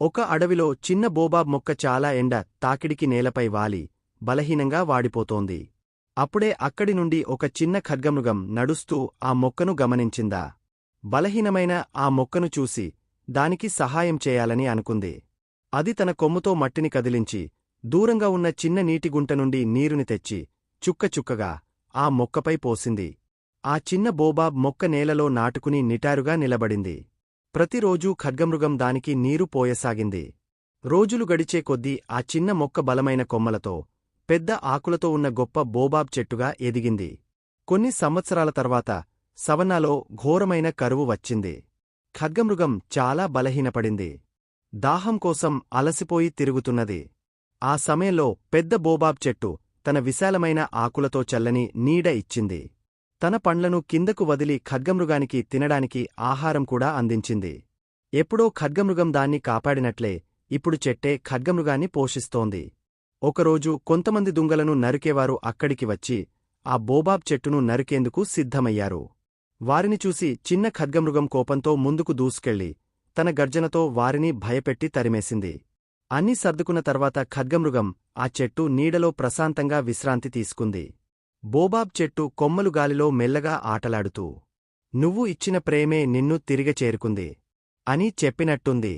ఒక అడవిలో చిన్న బోబాబ్ మొక్క చాలా ఎండ తాకిడికి నేలపై వాలి బలహీనంగా వాడిపోతోంది. అప్పుడే అక్కడి నుండి ఒక చిన్న ఖడ్గమృగం నడుస్తూ ఆ మొక్కను గమనించిందా. బలహీనమైన ఆ మొక్కను చూసి దానికి సహాయం చేయాలని అనుకుంది. అది తన కొమ్ముతో మట్టిని కదిలించి దూరంగా ఉన్న చిన్న నీటిగుంట నుండి నీరుని తెచ్చి చుక్కచుక్కగా ఆ మొక్కపై పోసింది. ఆ చిన్న బోబాబ్ మొక్క నేలలో నాటుకుని నిటారుగా నిలబడింది. ప్రతిరోజూ ఖడ్గమృగం దానికి నీరు పోయసాగింది. రోజులు గడిచే కొద్దీ ఆ చిన్న మొక్క బలమైన కొమ్మలతో పెద్ద ఆకులతో ఉన్న గొప్ప బోబాబ్ చెట్టుగా ఎదిగింది. కొన్ని సంవత్సరాల తర్వాత సవన్నాలో ఘోరమైన కరువు వచ్చింది. ఖడ్గమృగం చాలా బలహీనపడింది. దాహం కోసం అలసిపోయి తిరుగుతున్నది. ఆ సమయంలో పెద్ద బోబాబ్ చెట్టు తన విశాలమైన ఆకులతో చల్లని నీడ ఇచ్చింది. తన పండ్లను కిందకు వదిలి ఖడ్గమృగానికి తినడానికి ఆహారం కూడా అందించింది. ఎప్పుడో ఖడ్గమృగం దాన్ని కాపాడినట్లే ఇప్పుడు చెట్టే ఖడ్గమృగాన్ని పోషిస్తోంది. ఒకరోజు కొంతమంది దుంగలను నరికేవారు అక్కడికి వచ్చి ఆ బోబాబ్ చెట్టును నరికేందుకు సిద్ధమయ్యారు. వారిని చూసి చిన్న ఖడ్గమృగం కోపంతో ముందుకు దూసుకెళ్ళి తన గర్జనతో వారిని భయపెట్టి తరిమేసింది. అన్నీ సర్దుకున్న తర్వాత ఖడ్గమృగం ఆ చెట్టు నీడలో ప్రశాంతంగా విశ్రాంతి తీసుకుంది. బోబాబ్ చెట్టు కొమ్మలు గాలిలో మెల్లగా ఆటలాడుతూ నువ్వు ఇచ్చిన ప్రేమే నిన్ను తిరిగ చేరుకుంది అని చెప్పినట్టుంది.